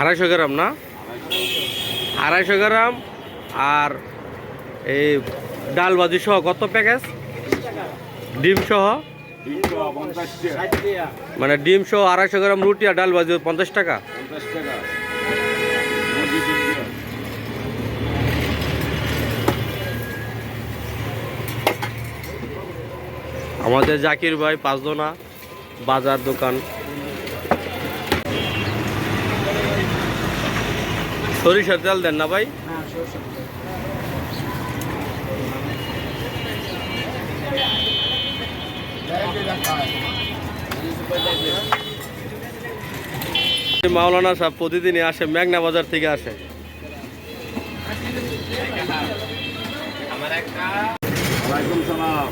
আড়াইশো গ্রাম না? আড়াইশো গ্রাম আর এই ডাল ভাজি সহ কত প্যাকেজ? ডিম সহ? মানে ডিম সহ আড়াইশো গ্রাম রুটি আর ডাল ভাজি পঞ্চাশ টাকা? আমাদের জাকির ভাই পাঁচদোনা বাজার দোকান। সরিষার তেল দেন না ভাই? মাওলানা সাহেব প্রতিদিনই আসে মেঘনা বাজার থেকে আসে। ওয়ালাইকুম সালাম।